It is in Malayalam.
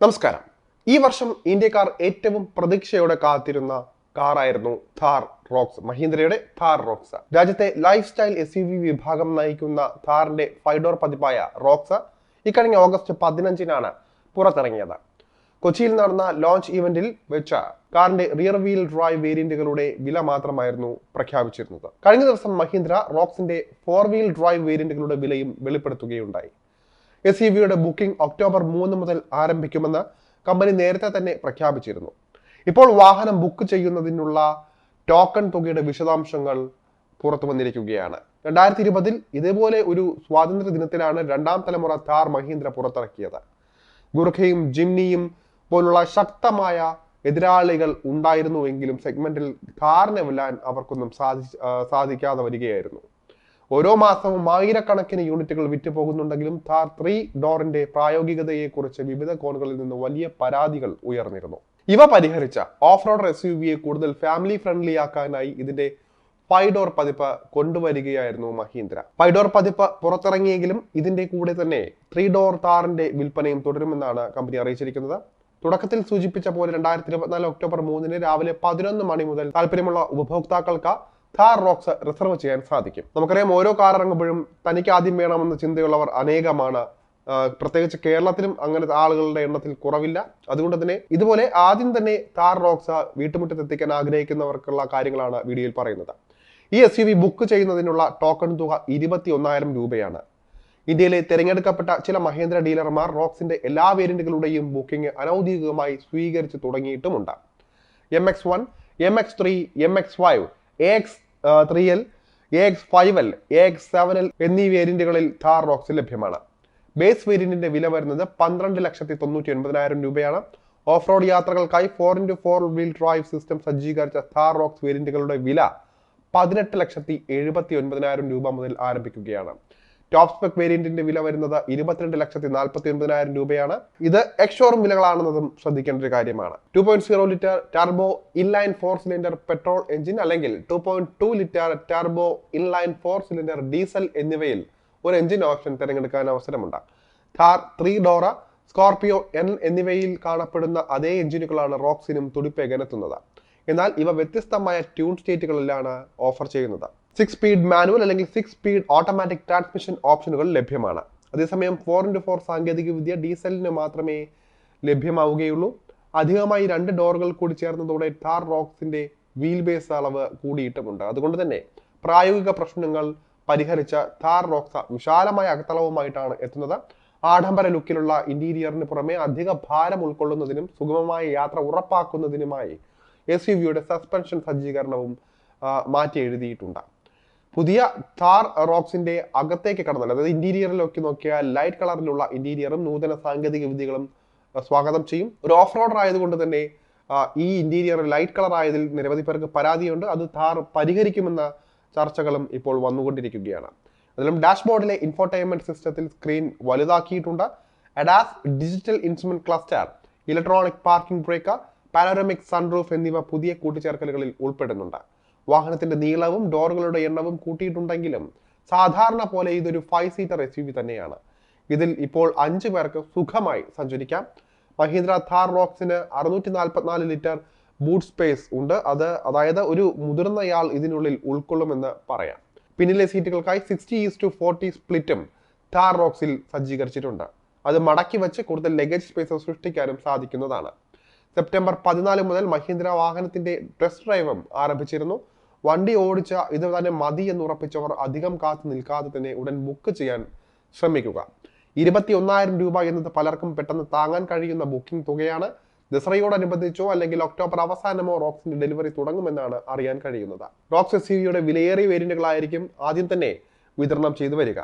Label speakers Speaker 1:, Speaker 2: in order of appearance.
Speaker 1: നമസ്കാരം. ഈ വർഷം ഇന്ത്യക്കാർ ഏറ്റവും പ്രതീക്ഷയോടെ കാത്തിരുന്ന കാറായിരുന്നു ഥാർ റോക്സ് മഹീന്ദ്രയുടെ ഥാർ റോക്സ്. രാജ്യത്തെ ലൈഫ് സ്റ്റൈൽ എസ് വിഭാഗം നയിക്കുന്ന ഥാറിന്റെ ഫൈഡോർ പതിപ്പായ റോക്സ് ഇക്കഴിഞ്ഞ ഓഗസ്റ്റ് പതിനഞ്ചിനാണ് പുറത്തിറങ്ങിയത്. കൊച്ചിയിൽ നടന്ന ലോഞ്ച് ഇവന്റിൽ വെച്ച കാറിന്റെ റിയർ വീൽ ഡ്രൈവ് വേരിയന്റുകളുടെ വില മാത്രമായിരുന്നു പ്രഖ്യാപിച്ചിരുന്നത്. കഴിഞ്ഞ ദിവസം മഹീന്ദ്ര റോക്സിന്റെ ഫോർ വീൽ ഡ്രൈവ് വേരിയന്റുകളുടെ വിലയും വെളിപ്പെടുത്തുകയുണ്ടായി. എസ് ഇ വിയുടെ ബുക്കിംഗ് ഒക്ടോബർ മൂന്ന് മുതൽ ആരംഭിക്കുമെന്ന് കമ്പനി നേരത്തെ തന്നെ പ്രഖ്യാപിച്ചിരുന്നു. ഇപ്പോൾ വാഹനം ബുക്ക് ചെയ്യുന്നതിനുള്ള ടോക്കൺ തുകയുടെ വിശദാംശങ്ങൾ പുറത്തു വന്നിരിക്കുകയാണ്. രണ്ടായിരത്തി ഇരുപതിൽ ഇതേപോലെ ഒരു സ്വാതന്ത്ര്യ ദിനത്തിലാണ് രണ്ടാം തലമുറ താർ മഹീന്ദ്ര പുറത്തിറക്കിയത്. ഗുർഖയും ജിംനിയും പോലുള്ള ശക്തമായ എതിരാളികൾ ഉണ്ടായിരുന്നുവെങ്കിലും സെഗ്മെന്റിൽ കാറിനെ വെല്ലാൻ അവർക്കൊന്നും സാധി സാധിക്കാതെ വരികയായിരുന്നു. ഓരോ മാസവും ആയിരക്കണക്കിന് യൂണിറ്റുകൾ വിറ്റു പോകുന്നുണ്ടെങ്കിലും താർ ത്രീ ഡോറിന്റെ പ്രായോഗികതയെക്കുറിച്ച് വിവിധ കോണുകളിൽ നിന്ന് വലിയ പരാതികൾ ഉയർന്നിരുന്നു. ഇവ പരിഹരിച്ച ഓഫ് റോഡ് എസ് യു വിയെ കൂടുതൽ ഫാമിലി ഫ്രണ്ട്ലി ആക്കാനായി ഇതിന്റെ ഫൈഡോർ ഡോർ പതിപ്പ് കൊണ്ടുവരികയായിരുന്നു മഹീന്ദ്ര. ഫൈഡോർ ഡോർ പതിപ്പ് പുറത്തിറങ്ങിയെങ്കിലും ഇതിന്റെ കൂടെ തന്നെ ത്രീ ഡോർ താറിന്റെ വിൽപ്പനയും തുടരുമെന്നാണ് കമ്പനി അറിയിച്ചിരിക്കുന്നത്. തുടക്കത്തിൽ സൂചിപ്പിച്ച പോലെ രണ്ടായിരത്തി ഇരുപത്തിനാല് ഒക്ടോബർ മൂന്നിന് രാവിലെ പതിനൊന്ന് മണി മുതൽ താല്പര്യമുള്ള ഉപഭോക്താക്കൾക്ക് ഥാർ റോക്സ് റിസർവ് ചെയ്യാൻ സാധിക്കും. നമുക്കറിയാം ഓരോ കാർ ഇറങ്ങുമ്പോഴും തനിക്ക് ആദ്യം വേണമെന്ന ചിന്തയുള്ളവർ അനേകമാണ്. പ്രത്യേകിച്ച് കേരളത്തിലും അങ്ങനത്തെ ആളുകളുടെ എണ്ണത്തിൽ കുറവില്ല. അതുകൊണ്ട് തന്നെ ഇതുപോലെ ആദ്യം തന്നെ താർ റോക്സ വീട്ടുമുറ്റത്ത് എത്തിക്കാൻ ആഗ്രഹിക്കുന്നവർക്കുള്ള കാര്യങ്ങളാണ് വീഡിയോയിൽ പറയുന്നത്. ഈ എസ് യു വി ബുക്ക് ചെയ്യുന്നതിനുള്ള ടോക്കൺ തുക ഇരുപത്തി ഒന്നായിരം രൂപയാണ്. ഇന്ത്യയിലെ തിരഞ്ഞെടുക്കപ്പെട്ട ചില മഹേന്ദ്ര ഡീലർമാർ റോക്സിന്റെ എല്ലാ വേരിയന്റുകളുടെയും ബുക്കിംഗ് അനൌദ്യോഗികമായി സ്വീകരിച്ചു തുടങ്ങിയിട്ടുമുണ്ട്. M X one M X three M X five A X three L A X five L A X seven L എന്നീ വേരിയന്റുകളിൽ ഥാർ റോക്സ് ലഭ്യമാണ്. ബേസ് വേരിയന്റിന്റെ വില വരുന്നത് പന്ത്രണ്ട് ലക്ഷത്തി തൊണ്ണൂറ്റി ഒൻപതിനായിരം രൂപയാണ്. Off road യാത്രകൾക്കായി four into four wheel drive system സജ്ജീകരിച്ച ഥാർ റോക്സ് വേരിയന്റുകളുടെ വില പതിനെട്ട് ലക്ഷത്തി എഴുപത്തി ഒൻപതിനായിരം രൂപ മുതൽ ആരംഭിക്കുകയാണ്. ടോപ്പ് സ്പെക് വേരിയന്റിന്റെ വില വരുന്നത് ഇരുപത്തിരണ്ട് ലക്ഷത്തി നാൽപ്പത്തി ഒൻപതിനായിരം രൂപയാണ്. ഇത് എക്സ്ഷോറും വിലകളാണെന്നതും ശ്രദ്ധിക്കേണ്ട ഒരു കാര്യമാണ്. Two point zero litre turbo inline four cylinder petrol engine അല്ലെങ്കിൽ two point two litre turbo inline four cylinder diesel എന്നിവയിൽ ഒരു എഞ്ചിൻ ഓപ്ഷൻ തിരഞ്ഞെടുക്കാൻ അവസരമുണ്ട്. Thar three door Scorpio N എന്നിവയിൽ കാണപ്പെടുന്ന അതേ എഞ്ചിനുകളാണ് റോക്സിനും തുടിപ്പേകനെത്തുന്നത് എന്നാൽ ഇവ വ്യത്യസ്തമായ ട്യൂൺ സ്റ്റേറ്റുകളിലാണ് ഓഫർ ചെയ്യുന്നത്. സിക്സ് സ്പീഡ് മാനുവൽ അല്ലെങ്കിൽ സിക്സ് സ്പീഡ് ഓട്ടോമാറ്റിക് ട്രാൻസ്മിഷൻ ഓപ്ഷനുകൾ ലഭ്യമാണ്. അതേസമയം ഫോർ ഇന്റു ഫോർ സാങ്കേതിക വിദ്യ ഡീസലിന് മാത്രമേ ലഭ്യമാവുകയുള്ളൂ. അധികമായി രണ്ട് ഡോറുകൾ കൂടി ചേർന്നതോടെ ടാർ റോക്സിന്റെ വീൽ ബേസ് അളവ് കൂടിയിട്ടുമുണ്ട്. അതുകൊണ്ട് തന്നെ പ്രായോഗിക പ്രശ്നങ്ങൾ പരിഹരിച്ച ഥാർ റോക്സ വിശാലമായ അകത്തളവുമായിട്ടാണ് എത്തുന്നത്. ആഡംബര ലുക്കിലുള്ള ഇന്റീരിയറിന് പുറമെ അധിക ഭാരം ഉൾക്കൊള്ളുന്നതിനും സുഗമമായ യാത്ര ഉറപ്പാക്കുന്നതിനുമായി എസ് യു വിയുടെ സസ്പെൻഷൻ സജ്ജീകരണവും മാറ്റി എഴുതിയിട്ടുണ്ട്. പുതിയ താർ റോക്സിന്റെ അകത്തേക്ക് കടന്നാൽ അതായത് ഇന്റീരിയറിലൊക്കെ നോക്കിയാൽ ലൈറ്റ് കളറിലുള്ള ഇന്റീരിയറും നൂതന സാങ്കേതിക വിദ്യകളും സ്വാഗതം ചെയ്യും. ഒരു ഓഫ് റോഡർ ആയതുകൊണ്ട് തന്നെ ഈ ഇന്റീരിയർ ലൈറ്റ് കളർ ആയതിൽ നിരവധി പേർക്ക് പരാതിയുണ്ട്. അത് താർ പരിഹരിക്കുമെന്ന ചർച്ചകളും ഇപ്പോൾ വന്നുകൊണ്ടിരിക്കുകയാണ്. അതിലും ഡാഷ്ബോർഡിലെ ഇൻഫോർടൈൻമെന്റ് സിസ്റ്റത്തിൽ screen വലുതാക്കിയിട്ടുണ്ട്. ADAS digital instrument cluster electronic parking brake panoramic sunroof എന്നിവ പുതിയ കൂട്ടിച്ചേർക്കലുകളിൽ ഉൾപ്പെടുന്നുണ്ട്. വാഹനത്തിന്റെ നീളവും ഡോറുകളുടെ എണ്ണവും കൂട്ടിയിട്ടുണ്ടെങ്കിലും സാധാരണ പോലെ ഇതൊരു ഫൈവ് സീറ്റർ എസ് തന്നെയാണ്. ഇതിൽ ഇപ്പോൾ അഞ്ചു പേർക്ക് സുഖമായി സഞ്ചരിക്കാം. മഹീന്ദ്ര ഥാർ റോക്സിന് അറുന്നൂറ്റി നാൽപ്പത്തിനാല് ലിറ്റർ ബൂട്ട് സ്പേസ് ഉണ്ട്. അത് അതായത് ഒരു മുതിർന്നയാൾ ഇതിനുള്ളിൽ ഉൾക്കൊള്ളുമെന്ന് പറയാം. പിന്നിലെ സീറ്റുകൾക്കായി സിക്സ്റ്റി ഈസ് ടു ഫോർട്ടി സ്പ്ലിറ്റും താർ റോക്സിൽ സജ്ജീകരിച്ചിട്ടുണ്ട്. അത് മടക്കി വെച്ച് കൂടുതൽ ലഗേജ് സ്പേസ് സൃഷ്ടിക്കാനും സാധിക്കുന്നതാണ്. സെപ്റ്റംബർ പതിനാല് മുതൽ മഹീന്ദ്ര വാഹനത്തിന്റെ ടെസ്റ്റ് ഡ്രൈവും ആരംഭിച്ചിരുന്നു. വണ്ടി ഓടിച്ച ഇത് തന്നെ മതി എന്ന് ഉറപ്പിച്ചവർ അധികം കാത്തു നിൽക്കാതെ തന്നെ ഉടൻ ബുക്ക് ചെയ്യാൻ ശ്രമിക്കുക. ഇരുപത്തി ഒന്നായിരം രൂപ എന്നത് പലർക്കും പെട്ടെന്ന് താങ്ങാൻ കഴിയുന്ന ബുക്കിംഗ് തുകയാണ്. ദസറയോടനുബന്ധിച്ചോ അല്ലെങ്കിൽ ഒക്ടോബർ അവസാനമോ റോക്സിന്റെ ഡെലിവറി തുടങ്ങുമെന്നാണ് അറിയാൻ കഴിയുന്നത്. റോക്സ് എസ് യുടെ വിലയേറിയ വേരിയന്റുകളായിരിക്കും ആദ്യം തന്നെ വിതരണം ചെയ്തു വരിക.